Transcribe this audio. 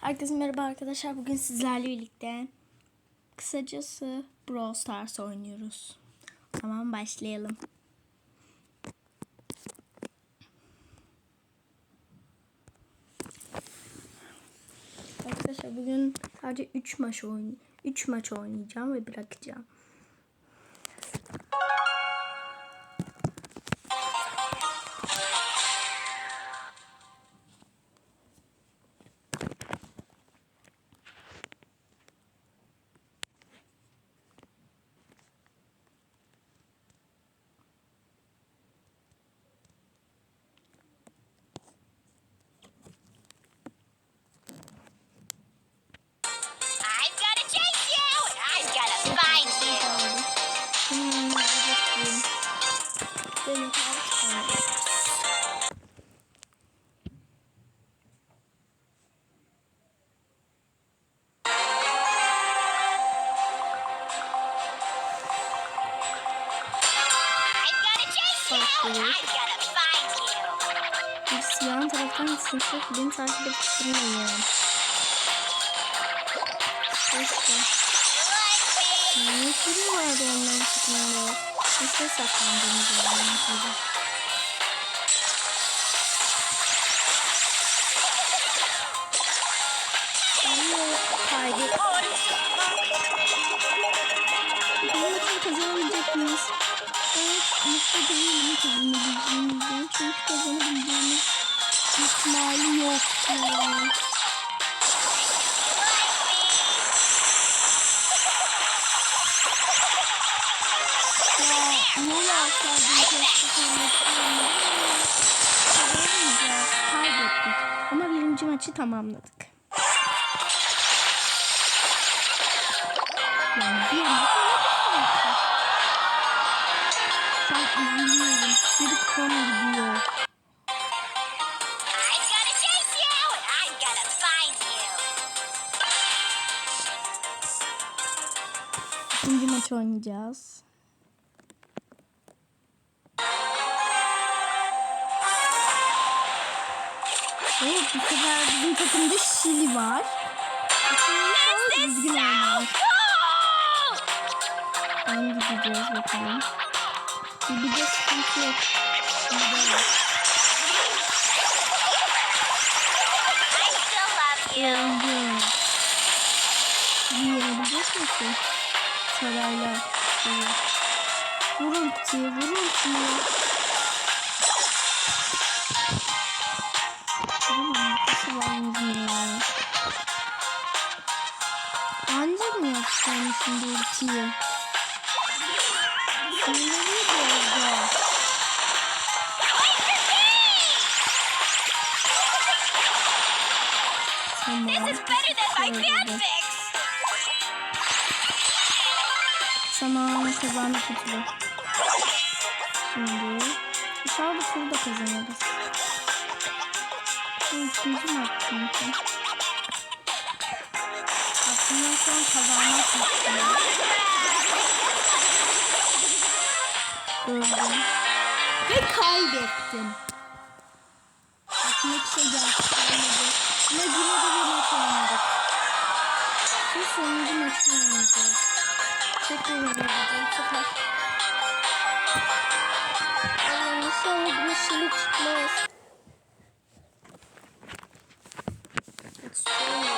Herkese merhaba arkadaşlar. Bugün sizlerle birlikte kısacası Brawl Stars oynuyoruz. Tamam başlayalım. Arkadaşlar bugün sadece 3 maç oyn 3 maç oynayacağım ve bırakacağım. Chase you, and I've got to find you. Bir siyahın taraftan gitsin. Çok beni takip edip durmayın. İşte. Like me. Ne vardı onların çıkmalı. Nasıl saklandığını görüyorum. Kaybet. Bu maçı kazanabilecek miyiz? Mutlu değilim kazanabileceğimizden. Çünkü kazanabileceğimiz ihtimali yok. Yani. Ya ne yapsaydım keşke kazanabileceğim. Kazanamayacağız. Kaybettik. Ama birinci maçı tamamladık. Yani bir maç Şu an üzülüyorum. Bir konu gidiyor. İkinci maç oynayacağız. Evet bu sefer bizim takımda Şili var. Olmaz. Cool! Ben gideceğiz bakalım. Bir, de sıkıntı yok. Şili de var. I still love you. Öldüm. Şili yenebilecek misin? Sarayla. Şili. Vur Tamam. This is better than my Şöyle. fanfics. Tamam kazandık bu turu. Şimdi inşallah bu turu da kazanırız. Bu ikinci maç çünkü. Aslında şu an kazanmak istiyorum. Öldüm. Ve kaybettim. Aslında hiç şey gerçekleşmedi. Ve yine de bir maç oynadık. Şimdi sonuncu maçı oynayacağız. Tekrar oynayacağız bu sefer. Allah'ım inşallah bir şey çıkmaz. Son